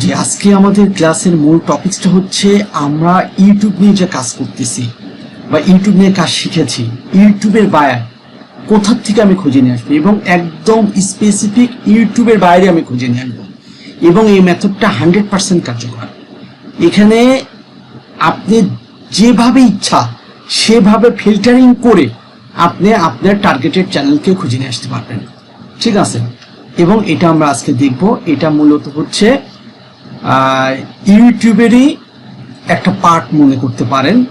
যে আজকে আমাদের ক্লাসের মূল টপিকসটা হচ্ছে আমরা ইউটিউব নিয়ে যে কাজ করতেছি বা ইউটিউব নিয়ে কাজ শিখেছি, ইউটিউবের বায়ার কোথার থেকে আমি খুঁজে নিয়ে আসব এবং একদম স্পেসিফিক ইউটিউবের বাইরে আমি খুঁজে নিয়ে আসব এবং এই মেথডটা হান্ড্রেড পার্সেন্ট কার্যকর। এখানে আপনি যেভাবে ইচ্ছা, সেভাবে ফিল্টারিং করে আপনি আপনার টার্গেটেড চ্যানেলকে খুঁজে নিয়ে আসতে পারবেন। ঠিক আছে? এবং এটা আমরা আজকে দেখব। এটা মূলত হচ্ছে ইউটিউবেরই একটা পার্ট মনে করতে পারেন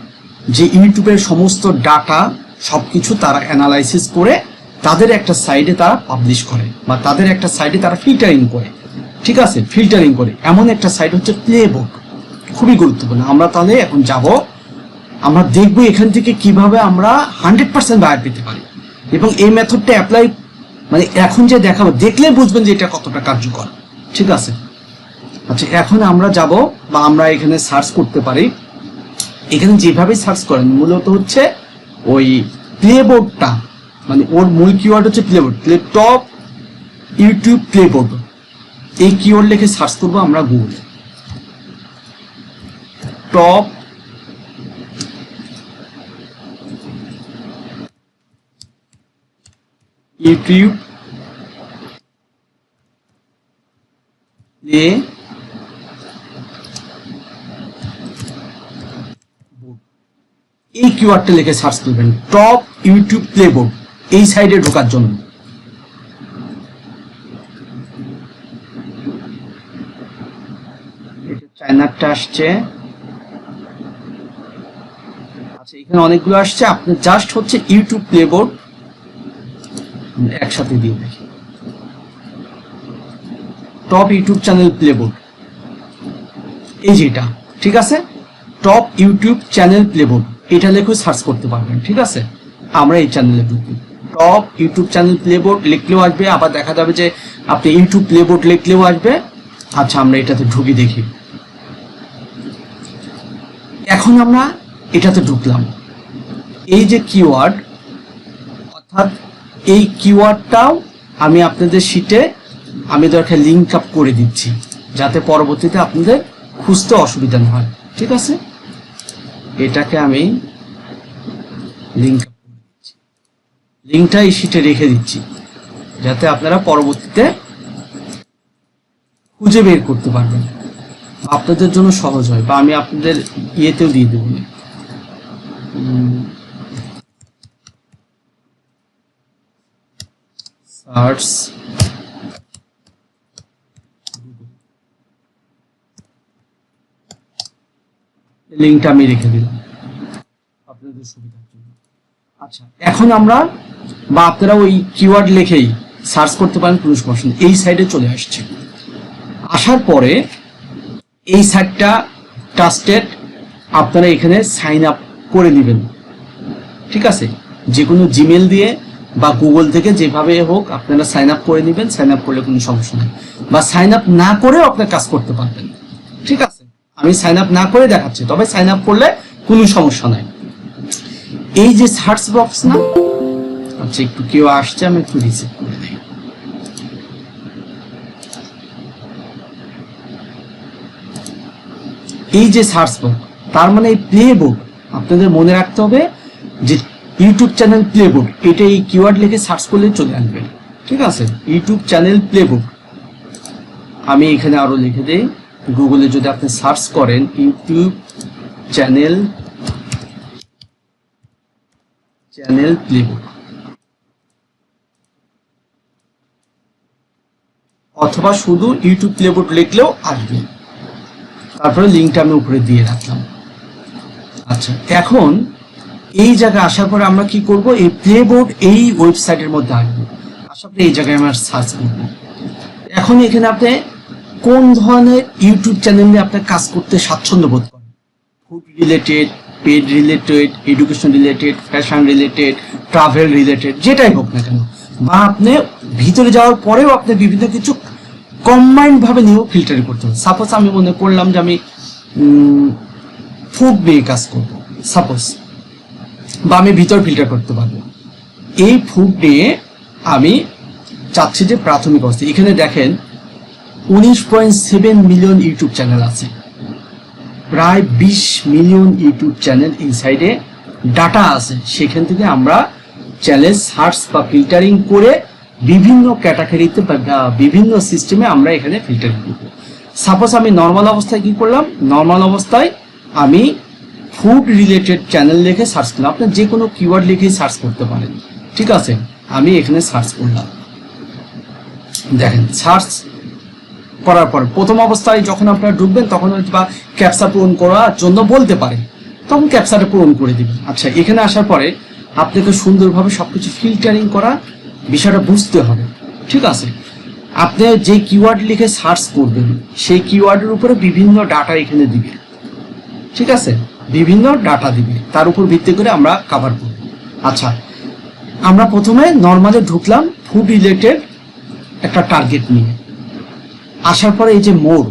যে ইউটিউবের সমস্ত ডাটা সব কিছু তারা অ্যানালাইসিস করে তাদের একটা সাইডে তারা পাবলিশ করে বা তাদের একটা সাইডে তারা ফিল্টারিং করে। ঠিক আছে? ফিল্টারিং করে। এমন একটা সাইড হচ্ছে প্লেবুক খুবই গুরুত্বপূর্ণ। আমরা তাহলে এখন যাব। আমরা দেখব এখান থেকে কীভাবে আমরা হান্ড্রেড পার্সেন্ট বায়ার পেতে পারি। এবং এই মেথডটা অ্যাপ্লাই মানে এখন যে দেখাবো, দেখলে বুঝবেন যে এটা কতটা কার্যকর। ঠিক আছে? আচ্ছা এখন আমরা যাব বা আমরা এখানে সার্চ করতে পারি। এখানে যেভাবে সার্চ করেন, মূলত হচ্ছে ওই প্লেবোর্ডটা মানে ওর মূল কিওয়ার্ড হচ্ছে playboard play top YouTube playboard এই কিওয়ার্ড লিখে সার্চ করব আমরা গুগলে টপ ইউটিউব প্লে এই কিওয়ার্ডটা লিখে সার্চ করবেন, টপ ইউটিউব প্লেবোর্ড, এই সাইডে ঢোকার জন্য। চায়নারটা আসছে। আচ্ছা এখানে অনেকগুলো আসছে, আপনি জাস্ট হচ্ছে ইউটিউব প্লেবোর্ড একসাথে দিয়ে দেখি। Top YouTube channel playboard. এই যে এটা, ঠিক আছে? Top YouTube channel playboard. এটা লিখে সার্চ করতে পারবেন, ঠিক আছে? আমরা এই চ্যানেলে ঢুকি। টপ ইউটিউব চ্যানেল প্লেবোর্ড লিখলেও আসবে, আবার দেখা যাবে যে আপনি ইউটিউব প্লেবোর্ড লিখলেও আসবে। আচ্ছা আমরা এটাতে ঢুকি দেখি। এখন আমরা এটাতে ঢুকলাম। এই যে কিওয়ার্ড অর্থাৎ এই কিওয়ার্ডটাও আমি আপনাদের শিটে আমি দরকার লিঙ্ক আপ করে দিচ্ছি, যাতে পরবর্তীতে আপনাদের খুঁজতে অসুবিধা না হয়, ঠিক আছে? এটাকে আমি লিঙ্ক লিঙ্কটা এই শিটে রেখে দিচ্ছি, যাতে আপনারা পরবর্তীতে খুঁজে বের করতে পারবেন। আপনাদের জন্য সহজ হয়, বা আমি আপনাদের ইয়েতেও দিয়ে দেবো। লিঙ্কটা আমি রেখে দিলাম। আপনাদের সুবিধার জন্য। আচ্ছা এখন আমরা বা আপনারা ওই কিওয়ার্ড লিখেই সার্চ করতে পারেন পুরুষ নেই। এই সাইডে চলে আসছে। আসার পরে এই সাইটটা ট্রাস্টেড আপনারা এখানে সাইন আপ করে নেবেন। ঠিক আছে? যে কোনো জিমেল দিয়ে বা গুগল থেকে যেভাবে হোক আপনারা সাইন আপ করে নেবেন সাইন আপ করলে কোনো সমস্যা নেই। বা সাইন আপ না করেও আপনার কাজ করতে পারবেন। ঠিক আছে? আমি সাইন আপ না করে দেখাচ্ছি, তবে সাইন আপ করলে কোনো সমস্যা নাই। এই যে সার্চ বক্স না? আচ্ছা একটু কেউ আসছে আমি একটু রিসিভ করে দিই এই যে সার্চ বক্স তার মানে এই প্লে বোর্ড আপনাদের মনে রাখতে হবে যে ইউটিউব চ্যানেল প্লে বোর্ড এটা এই কিওয়ার্ড লিখে সার্চ করলে চলে আসবে। ঠিক আছে? ইউটিউব চ্যানেল প্লে বোর্ড আমি এখানে আরও লিখে দেই। গুগলে যদি আপনি সার্চ করেন ইউটিউব চ্যানেল চ্যানেল। প্লে অথবা শুধু ইউটিউব প্লেবোর্ড লিখলেও আসবে। তারপরে লিঙ্কটা আমি উপরে দিয়ে রাখলাম। আচ্ছা এখন এই জায়গায় আসার পরে আমরা কি করব? এই প্লেবোর্ড এই ওয়েবসাইটের মধ্যে আসব। আসার পরে এই জায়গায় আমরা সার্চ করব। এখন এখানে আপনি কোন ধরনের ইউটিউব চ্যানেল নিয়ে আপনার কাজ করতে স্বাচ্ছন্দ্য বোধ করেন? Food related pet related education related fashion related travel related যেটাই হোক না কেন, বা আপনি ভিতরে যাওয়ার পরেও আপনি বিভিন্ন কিছু কম্বাইন্ড ভাবে নিয়েও ফিল্টার করতে হবে সাপোজ আমি মনে করলাম যে আমি ফুড নিয়ে কাজ করব সাপোজ বা আমি ভিতর ফিল্টার করতে পারব। এই ফুড নিয়ে আমি চাচ্ছি যে প্রাথমিক অবস্থা, এখানে দেখেন উনিশ point seven million YouTube channel আছে। প্রায় বিশ মিলিয়ন ইউটিউব চ্যানেল ইনসাইডে ডাটা আছে। সেখান থেকে আমরা চ্যানেল সার্চ বা ফিল্টারিং করে বিভিন্ন ক্যাটাগরিতে বিভিন্ন সিস্টেমে আমরা এখানে ফিল্টারিং করব। সাপোজ আমি নর্মাল অবস্থায় কি করলাম? নর্মাল অবস্থায় আমি ফুড রিলেটেড চ্যানেল লিখে সার্চ করলাম। আপনি যে কোনো কিওয়ার্ড লিখে সার্চ করতে পারেন। ঠিক আছে? আমি এখানে সার্চ করলাম। দেখেন সার্চ করার পর, প্রথম অবস্থায় যখন আপনারা ঢুকবেন, তখন বা ক্যাপসা পূরণ করার জন্য বলতে পারে। তখন ক্যাপসাটা পূরণ করে দিবেন। আচ্ছা এখানে আসার পরে আপনাকে সুন্দরভাবে সব কিছু ফিল্টারিং করা বিষয়টা বুঝতে হবে। ঠিক আছে? আপনি যে কিওয়ার্ড লিখে সার্চ করবেন, সেই কিওয়ার্ডের উপরে বিভিন্ন ডাটা এখানে দিবে। ঠিক আছে? বিভিন্ন ডাটা দিবে। তার উপর ভিত্তি করে আমরা কাভার করব। আচ্ছা আমরা প্রথমে নর্মালে ঢুকলাম ফুড রিলেটেড একটা টার্গেট নিয়ে। আসার পরে এই যে মোর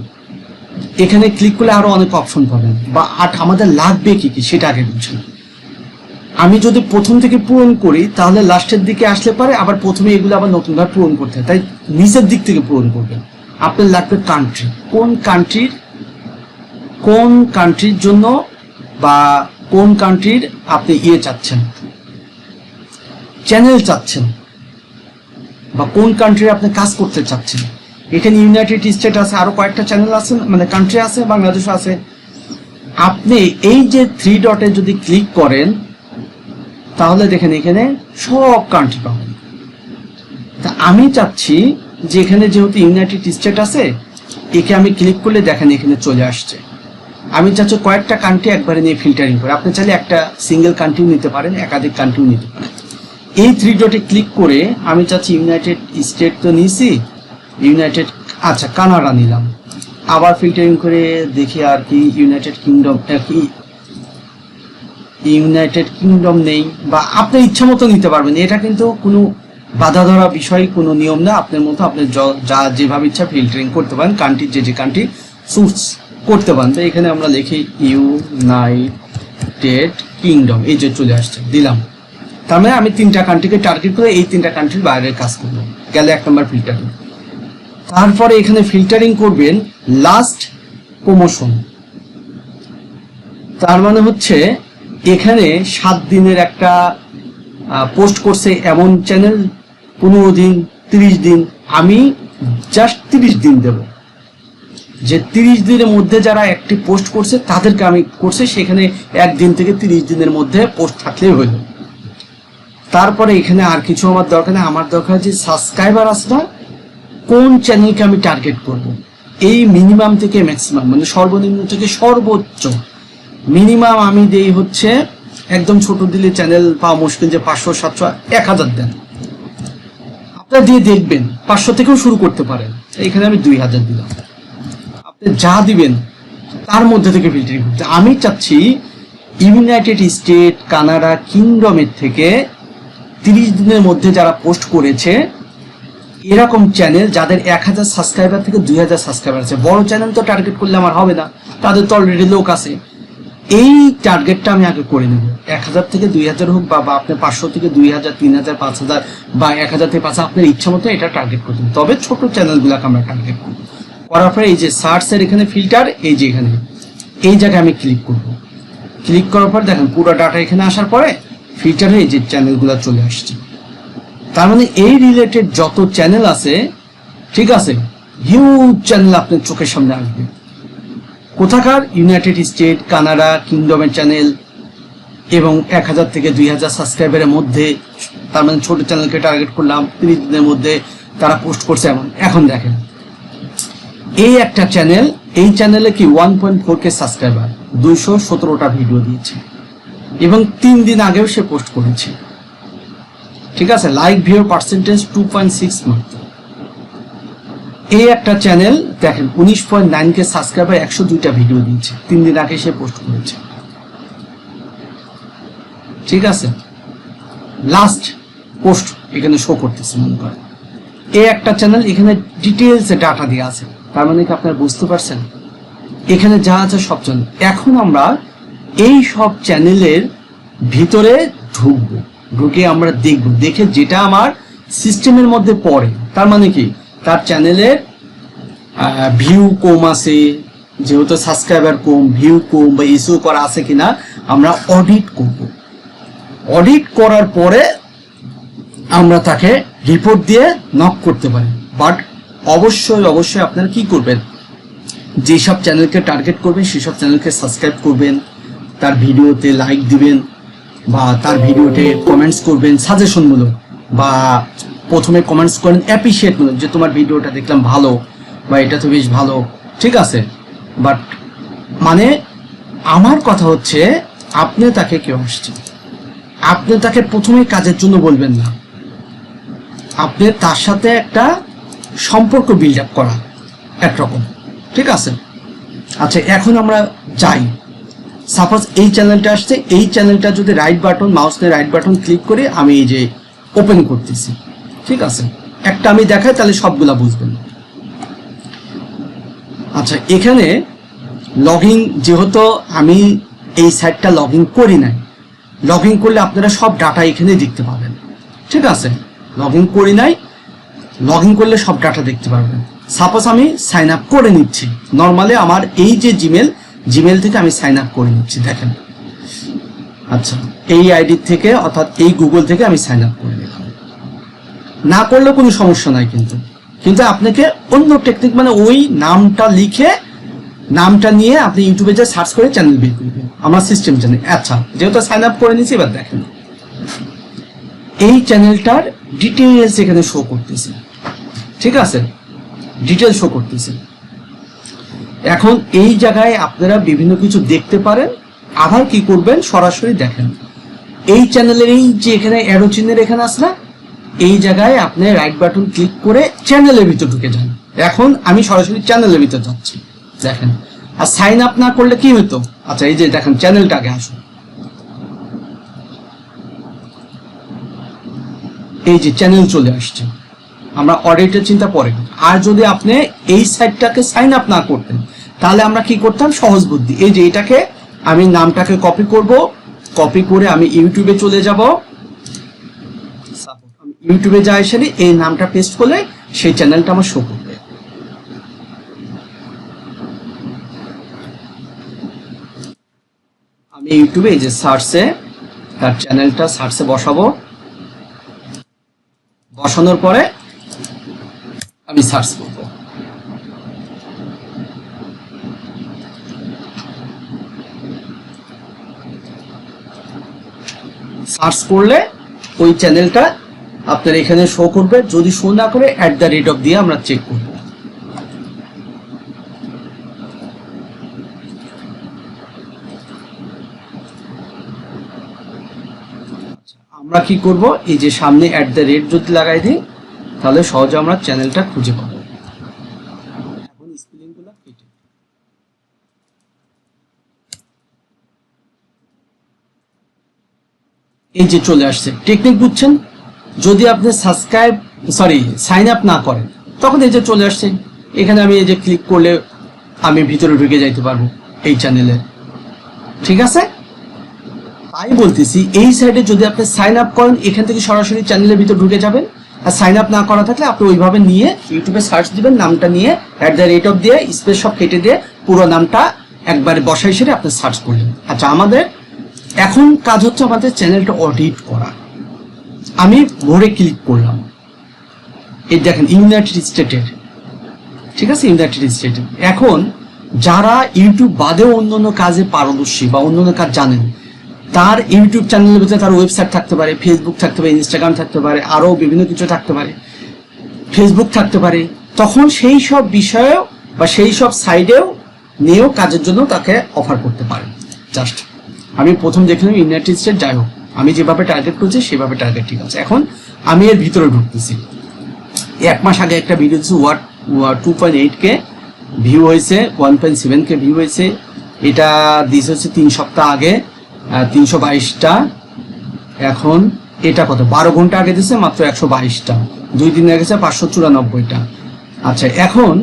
এখানে ক্লিক করলে আরও অনেক অপশন পাবেন। বা আট আমাদের লাগবে কি কি সেটা আগে বুঝুন আমি যদি প্রথম থেকে পূরণ করি, তাহলে লাস্টের দিকে আসলে পারে আবার প্রথমে এগুলো আবার নতুনভাবে পূরণ করতে হয়। তাই নিচের দিক থেকে পূরণ করবেন। আপনার লাগবে কান্ট্রি কোন কান্ট্রির কোন কান্ট্রির জন্য বা কোন কান্ট্রির আপনি ইয়ে চাচ্ছেন? চ্যানেল চাচ্ছেন। বা কোন কান্ট্রির আপনি কাজ করতে চাচ্ছেন? এখানে ইউনাইটেড স্টেট আছে, আরও কয়েকটা চ্যানেল আছে মানে কান্ট্রি আছে বাংলাদেশ আছে। আপনি এই যে থ্রি ডটে যদি ক্লিক করেন, তাহলে দেখেন এখানে সব কান্ট্রি পাবেন। তা আমি চাচ্ছি যে এখানে যেহেতু ইউনাইটেড স্টেট আছে, একে আমি ক্লিক করলে দেখেন এখানে চলে আসছে। আমি চাচ্ছি কয়েকটা কান্ট্রি একবারে নিয়ে ফিল্টারিং করে। আপনি চাইলে একটা সিঙ্গেল কান্ট্রিও নিতে পারেন, একাধিক কান্ট্রিও নিতে পারেন। এই থ্রি ডটে ক্লিক করে আমি চাচ্ছি ইউনাইটেড স্টেট তো নিয়েছি ইউনাইটেড আচ্ছা কানাডা নিলাম। আবার ফিল্টারিং করে দেখি আর কি ইউনাইটেড কিংডম কি। ইউনাইটেড কিংডম নেই, বা আপনি ইচ্ছা মতো নিতে পারবেন। এটা কিন্তু কোনো বাধা ধরা বিষয়, কোনো নিয়ম না। আপনার মতো আপনি য- যেভাবে ইচ্ছা ফিল্টারিং করতে পারেন কান্ট্রি যে যে কান্ট্রি চুজ করতে পারেন। তো এখানে আমরা লিখি ইউনাইটেড কিংডম এই যে চলে আসছে, দিলাম। তার মানে আমি তিনটা কান্ট্রিকে টার্গেট করে এই তিনটা কান্ট্রির বাইরের কাজ করব। গেলে এক নম্বর ফিল্টারিং তারপরে এখানে ফিল্টারিং করবেন লাস্ট প্রমোশন তার মানে হচ্ছে এখানে সাত দিনের একটা পোস্ট করছে এমন চ্যানেল পনেরো দিন, তিরিশ দিন, আমি জাস্ট তিরিশ দিন দেব। যে তিরিশ দিনের মধ্যে যারা একটি পোস্ট করছে, তাদেরকে আমি করছে, সেখানে একদিন থেকে তিরিশ দিনের মধ্যে পোস্ট থাকলেই হইল তারপরে এখানে আর কিছু আমার দরকার নেই। আমার দরকার যে সাবস্ক্রাইবার আছে না কোন চ্যানেলকে আমি টার্গেট করব? এই মিনিমাম থেকে ম্যাক্সিমাম মানে সর্বনিম্ন থেকে সর্বোচ্চ। মিনিমাম আমি দেই হচ্ছে, একদম ছোট দিলে চ্যানেল পাওয়া মুশকিল যে পাঁচশো, সাতশো, এক হাজার দেন। আপনারা দিয়ে দেখবেন, পাঁচশো থেকেও শুরু করতে পারেন। এখানে আমি দুই হাজার দিলাম। আপনি যা দিবেন, তার মধ্যে থেকে ফিল্টারিং করতে। আমি চাচ্ছি ইউনাইটেড স্টেট কানাডা কিংডমের থেকে তিরিশ দিনের মধ্যে যারা পোস্ট করেছে এরকম চ্যানেল যাদের এক হাজার সাবস্ক্রাইবার থেকে দুই হাজার সাবস্ক্রাইবার আছে। বড় চ্যানেল তো টার্গেট করলে আমার হবে না, তাদের তো অলরেডি লোক আছে। এই টার্গেটটা আমি আগে করে নেব। এক হাজার থেকে দুই হাজার হোক বা আপনার পাঁচশো থেকে দুই হাজার, তিন হাজার, পাঁচ হাজার বা এক হাজার থেকে পাঁচ হাজার, আপনার ইচ্ছা মতো এটা টার্গেট করতে তবে ছোট চ্যানেলগুলোকে আমরা টার্গেট করব। করার পরে এই যে সার্চের এখানে ফিল্টার এই যে এখানে, এই জায়গায় আমি ক্লিক করব। ক্লিক করার পর দেখেন পুরো ডাটা এখানে আসার পরে ফিল্টারে এই যে চ্যানেলগুলো চলে আসছে। তার মানে এই রিলেটেড যত চ্যানেল আছে, ঠিক আছে হিউজ চ্যানেল আপনার চোখের সামনে আসবে। কোথাকার? ইউনাইটেড স্টেট কানাডা কিংডমের চ্যানেল এবং এক হাজার থেকে দুই হাজার সাবস্ক্রাইবারের মধ্যে, তার মানে ছোট চ্যানেলকে টার্গেট করলাম, তিরিশ দিনের মধ্যে তারা পোস্ট করছে এমন। এখন দেখেন, এই একটা চ্যানেল এই চ্যানেলে কি one point four K subscriber দুইশো সতেরোটা ভিডিও দিয়েছে এবং তিন দিন আগেও সে পোস্ট করেছে। ঠিক আছে? লাইক ভিউর পার্সেন্টেজ টু পয়েন্ট সিক্স মাত্র। এই একটা চ্যানেল দেখেন, উনিশ পয়েন্ট নাইন কে সাবস্ক্রাইবার একশো দুইটা ভিডিও দিয়েছে। তিন দিন আগে সে পোস্ট করেছে। ঠিক আছে? লাস্ট পোস্ট এখানে শো করতেছে, মনে করেন। এই একটা চ্যানেল এখানে ডিটেলস ডাটা দিয়ে আছে। তার মানে কি আপনারা বুঝতে পারছেন? এখানে যা আছে সব চ্যানেল এখন আমরা এই সব চ্যানেলের ভিতরে ঢুকবো। ঢুকে আমরা দেখব। দেখে যেটা আমার সিস্টেমের মধ্যে পড়ে, তার মানে কি? তার চ্যানেলের ভিউ কম আছে, যেহেতু সাবস্ক্রাইবার কম ভিউ কম বা ইস্যু করা আছে কিনা, আমরা অডিট করব। অডিট করার পরে আমরা তাকে রিপোর্ট দিয়ে নক করতে পারি। বাট অবশ্যই অবশ্যই আপনারা কি করবেন? যেসব চ্যানেলকে টার্গেট করবেন, সেসব চ্যানেলকে সাবস্ক্রাইব করবেন, তার ভিডিওতে লাইক দিবেন। বা তার ভিডিওতে কমেন্টস করবেন সাজেশনমূলক বা প্রথমে কমেন্টস করেন অ্যাপ্রিসিয়েট মূলক যে তোমার ভিডিওটা দেখলাম ভালো বা এটা তো বেশ ভালো, ঠিক আছে? বাট মানে আমার কথা হচ্ছে আপনি তাকে কেউ আসছে আপনি তাকে প্রথমে কাজের জন্য বলবেন না। আপনি তার সাথে একটা সম্পর্ক বিল্ড আপ করা একরকম, ঠিক আছে? আচ্ছা এখন আমরা যাই। সাপোজ এই চ্যানেলটা আসছে, এই চ্যানেলটা যদি রাইট বাটন মাউস নিয়ে রাইট বাটন ক্লিক করে আমি এই যে ওপেন করতেছি। ঠিক আছে? একটা আমি দেখাই, তাহলে সবগুলা বুঝবেন। আচ্ছা এখানে লগ যেহেতু আমি এই সাইটটা লগ ইন করি নাই লগ ইন করলে আপনারা সব ডাটা এখানে দেখতে পাবেন। ঠিক আছে? লগ ইন করি নাই লগ ইন করলে সব ডাটা দেখতে পারবেন। সাপোজ আমি সাইন আপ করে নিচ্ছি। নর্মালি আমার এই যে জিমেল জিমেল থেকে আমি সাইন আপ করে নিচ্ছি, দেখেন। আচ্ছা এই আইডি থেকে অর্থাৎ এই গুগল থেকে আমি সাইন আপ করে নিলাম। না করলেও কোনো সমস্যা নাই কিন্তু। কিন্তু আপনাকে অন্য টেকনিক মানে ওই নামটা লিখে, নামটা নিয়ে আপনি ইউটিউবে যে সার্চ করে চ্যানেল বের করবেন আমার সিস্টেম জানি। আচ্ছা যেহেতু সাইন আপ করে নিয়েছি, এবার দেখেন। এই চ্যানেলটার ডিটেলস এখানে শো করতেছে। ঠিক আছে? ডিটেল শো করতেছে। এখন এই জায়গায় আপনারা বিভিন্ন কিছু দেখতে পারেন। আবার কি করবেন? সরাসরি দেখেন। এই চ্যানেলের এই যে এখানে অ্যারো চিহ্নের এখানে না? এই জায়গায় আপনি রাইট বাটন ক্লিক করে চ্যানেলের ভিতর ঢুকে যান। এখন আমি সরাসরি চ্যানেলের ভিতর যাচ্ছি। দেখেন। আর সাইন আপ না করলে কি হতো আচ্ছা এই যে দেখেন চ্যানেলটা আগে আসুন। এই যে চ্যানেল চলে আসছে। আমরা অডিটের চিন্তা পরে আর যদি আপনি এই সাইটটাকে সাইন আপ না করতেন, তাহলে আমরা কি করতাম? সহজ বুদ্ধি। এই যে এটাকে আমি নামটাকে কপি করব কপি করে আমি ইউটিউবে চলে যাব। ইউটিউবে যা এসে এই নামটা পেস্ট করলে সেই চ্যানেলটা আমার শো করবে। আমি ইউটিউবে এই যে সার্চে তার চ্যানেলটা সার্চে বসাবো। বসানোর পরে আমি সার্চ করব। সার্চ করলে ওই চ্যানেলটা আপনার এখানে শো করবে। যদি শো না করে অ্যাট দ্য রেট অফ দিয়ে আমরা চেক করব। আমরা কি করব? এই যে সামনে অ্যাট দ্য রেট যদি লাগাই দিই তাহলে সহজে আমরা চ্যানেলটা খুঁজে পাবো। এখন স্পেলিংগুলো কেটে এই যে চলে আসছে। টেকনিক বুঝছেন? যদি আপনি সাবস্ক্রাইব সরি সাইন আপ না করেন তখন এই যে চলে আসছে। এখানে আমি এই যে ক্লিক করলে আমি ভিতরে ঢুকে যাইতে পারব এই চ্যানেলে। ঠিক আছে? তাই বলতেছি এই সাইডে যদি আপনি সাইন আপ করেন এখান থেকে সরাসরি চ্যানেলের ভিতর ঢুকে যাবেন। আর সাইন আপ না করা থাকলে আপনি ওইভাবে নিয়ে ইউটিউবে সার্চ দিবেন, নামটা নিয়ে অ্যাট দ্য রেট অফ দিয়ে স্পেস সব কেটে দিয়ে পুরো নামটা একবারে বসাই সেরে আপনি সার্চ করলেন। আচ্ছা আমাদের এখন কাজ হচ্ছে আমাদের চ্যানেলটা অডিট করা। আমি ভোরে ক্লিক করলাম। এই দেখেন ইউনাইটেড স্টেটের ঠিক আছে ইউনাইটেড স্টেটের এখন যারা ইউটিউব বাদেও অন্য অন্য কাজে পারদর্শী বা অন্য অন্য কাজ জানেন তার ইউটিউব চ্যানেলের ভিতরে তার ওয়েবসাইট থাকতে পারে ফেসবুক থাকতে পারে ইনস্টাগ্রাম থাকতে পারে আরও বিভিন্ন কিছু থাকতে পারে। ফেসবুক থাকতে পারে। তখন সেই সব বিষয়েও বা সেই সব সাইডেও নিয়েও কাজের জন্য তাকে অফার করতে পারে। জাস্ট আমি প্রথম দেখলাম ইউনাইটেড স্টেট যাই হোক, আমি যেভাবে টার্গেট করছি, সেভাবে টার্গেট ঠিক আছে। এখন আমি এর ভিতরে ঢুকতেছি। এক মাস আগে একটা ভিডিও দিচ্ছি what two point eight K view হয়েছে one point seven K view হয়েছে। এটা দিস হচ্ছে তিন সপ্তাহ আগে। তিনশো বাইশটা এখন এটা কত? বারো ঘণ্টা আগে দিছে মাত্র একশো বাইশটা। দুই দিন আগে গেছে পাঁচশো চুরানব্বইটা। আচ্ছা এখন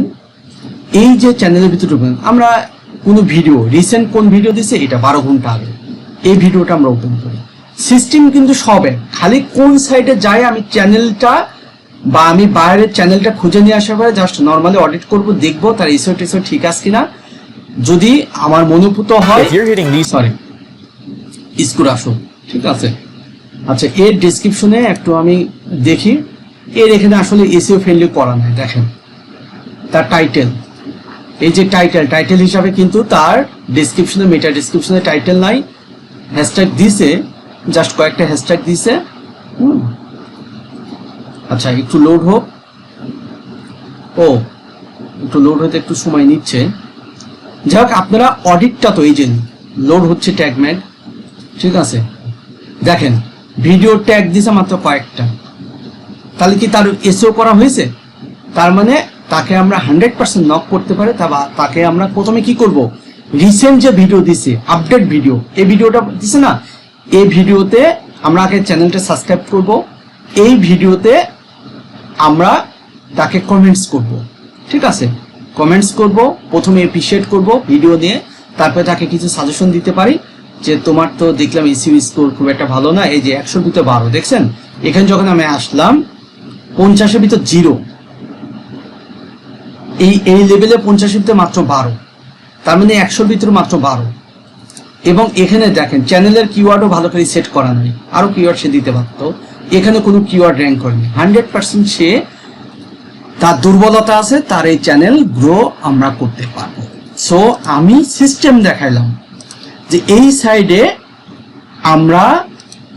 এই যে চ্যানেলের ভিতরে ঢুকবেন আমরা কোনো ভিডিও রিসেন্ট কোন ভিডিও দিছে এটা বারো ঘণ্টা আগে। এই ভিডিওটা আমরা ওপেন করি। সিস্টেম কিন্তু সব এক। খালি কোন সাইডে যায় আমি চ্যানেলটা বা আমি বাইরের চ্যানেলটা খুঁজে নিয়ে আসার পরে জাস্ট নর্মালি অডিট করব দেখব তার এসও টেসও ঠিক আছে কিনা। যদি আমার মনোভূত হয় সরি স্কুল আসো ঠিক আছে? আচ্ছা এর ডিসক্রিপশনে একটু আমি দেখি। এর এখানে আসলে এসিও ফ্রেন্ডলি করা নাই, দেখেন। তার টাইটেল এই যে টাইটেল টাইটেল হিসাবে কিন্তু তার ডিসক্রিপশনে মেটা ডিসক্রিপশনে টাইটেল নাই। হ্যাশট্যাগ দিছে জাস্ট কয়েকটা হ্যাশট্যাগ দিছে। আচ্ছা একটু লোড হোক। ও, একটু লোড হতে একটু সময় নিচ্ছে। যাই হোক, আপনারা অডিটটা তো এই যে লোড হচ্ছে ট্যাগ ম্যাগ ঠিক আছে। দেখেন ভিডিও ট্যাগ দিছে মাত্র কয়েকটা। তাহলে কি তার এসও করা হয়েছে? তার মানে তাকে আমরা হান্ড্রেড পার্সেন্ট নক করতে পারে, তা বা তাকে আমরা প্রথমে কি করব? রিসেন্ট যে ভিডিও দিছে আপডেট ভিডিও এই ভিডিওটা দিছে না? এই ভিডিওতে আমরা আগে চ্যানেলটা সাবস্ক্রাইব করব। এই ভিডিওতে আমরা তাকে কমেন্টস করব। ঠিক আছে? কমেন্টস করব, প্রথমে এপ্রিসিয়েট করব ভিডিও দিয়ে তারপরে তাকে কিছু সাজেশন দিতে পারি। যে তোমার তো দেখলাম ইসিউ স্কোর খুব একটা ভালো না, এই যে একশোর ভিতরে বারো, দেখছেন? এখানে যখন আমি আসলাম, পঞ্চাশের ভিতর জিরো। এই এই লেভেলে পঞ্চাশের ভিতরে মাত্র বারো। তার মানে একশোর ভিতরে মাত্র বারো। এবং এখানে দেখেন চ্যানেলের কিওয়ার্ডও ভালো করে সেট করা নেই। আরও কিওয়ার্ড সে দিতে পারতো। এখানে কোনো কিওয়ার্ড র্যাঙ্ক করেনি। হান্ড্রেড পার্সেন্ট সে তার দুর্বলতা আছে, তার এই চ্যানেল গ্রো আমরা করতে পারব। সো আমি সিস্টেম দেখাইলাম। যে এই সাইডে আমরা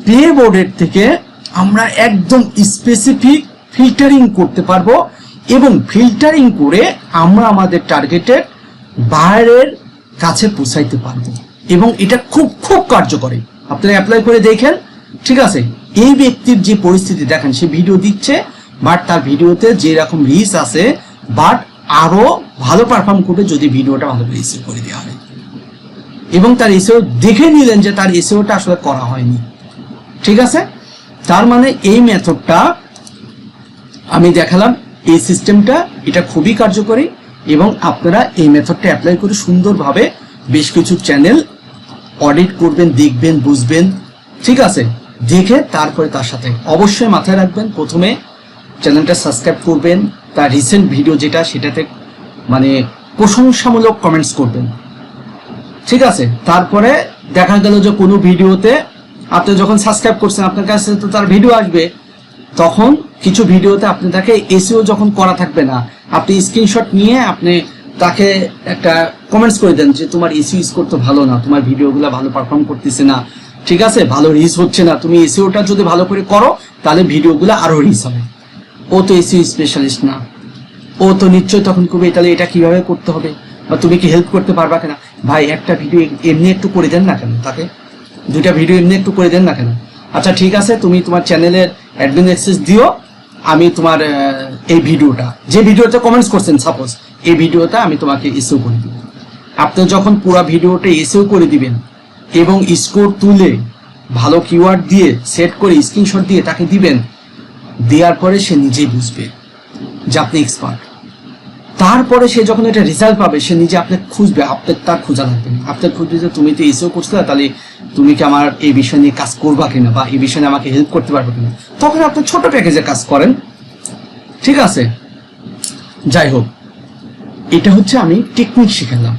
প্লে বোর্ডের থেকে আমরা একদম স্পেসিফিক ফিল্টারিং করতে পারব এবং ফিল্টারিং করে আমরা আমাদের টার্গেটের বাইরের কাছে পৌঁছাইতে পারব। এবং এটা খুব খুব কার্যকরী। আপনারা অ্যাপ্লাই করে দেখেন, ঠিক আছে? এই ব্যক্তির যে পরিস্থিতি, দেখেন, সে ভিডিও দিচ্ছে বাট তার ভিডিওতে যে রকম রিচ আছে বাট আরও ভালো পারফর্ম করবে যদি ভিডিওটা ভালো রিসিভ করে দেওয়া হয়। এবং তার এসেও দেখে নিলেন যে তার এসেওটা আসলে করা হয়নি। ঠিক আছে? তার মানে এই মেথডটা আমি দেখালাম, এই সিস্টেমটা এটা খুবই কার্যকরী এবং আপনারা এই মেথডটা অ্যাপ্লাই করে সুন্দরভাবে বেশ কিছু চ্যানেল অডিট করবেন, দেখবেন, বুঝবেন। ঠিক আছে? দেখে তারপরে তার সাথে অবশ্যই মাথায় রাখবেন। প্রথমে চ্যানেলটা সাবস্ক্রাইব করবেন, তার রিসেন্ট ভিডিও যেটা, সেটাতে মানে প্রশংসামূলক কমেন্টস করবেন। ঠিক আছে, তারপরে দেখা গেল যে কোনো ভিডিওতে আপনি যখন সাবস্ক্রাইব করছেন, আপনার কাছে তো তার ভিডিও আসবে, তখন কিছু ভিডিওতে আপনি তাকে এসিও যখন করা থাকবে না, আপনি স্ক্রিনশট নিয়ে আপনি তাকে একটা কমেন্টস করে দেন যে তোমার এসিও স্কোর তো ভালো না, তোমার ভিডিওগুলো ভালো পারফর্ম করতেছে না, ঠিক আছে, ভালো রিচ হচ্ছে না, তুমি এসিওটা যদি ভালো করে করো, তাহলে ভিডিওগুলো আরও রিচ হবে। ও তো এসিও স্পেশালিস্ট না, ও তো নিশ্চয়ই তখন করবে, তাহলে এটা কীভাবে করতে হবে? বা তুমি কি হেল্প করতে পারবা কিনা? ভাই, একটা ভিডিও এমনি একটু করে দেন না কেন তাকে? দুইটা ভিডিও এমনি একটু করে দেন না কেন? আচ্ছা ঠিক আছে, তুমি তোমার চ্যানেলের অ্যাডমিন অ্যাক্সেস দিও, আমি তোমার এই ভিডিওটা যে ভিডিওতে কমেন্টস করছেন সাপোজ এই ভিডিওটা আমি তোমাকে ইস্যু করে দিব। আপনি যখন পুরো ভিডিওটা এসেও করে দিবেন এবং স্কোর তুলে ভালো কিওয়ার্ড দিয়ে সেট করে স্ক্রিনশট দিয়ে তাকে দিবেন, দেওয়ার পরে সে নিজেই বুঝবে যে আপনি এক্সপার্ট তারপরে সে যখন এটা রেজাল্ট পাবে সে নিজে আপনি খুঁজবে আপনার তার খোঁজা লাগবে না। আপনার খুঁজবে যে তুমি তো এসেও করছ না, তাহলে তুমি কি আমার এই বিষয় নিয়ে কাজ করবা কিনা বা এই বিষয় নিয়ে আমাকে হেল্প করতে পারবে কিনা? তখন আপনি ছোট প্যাকেজে কাজ করেন। ঠিক আছে? যাই হোক এটা হচ্ছে আমি টেকনিক শিখালাম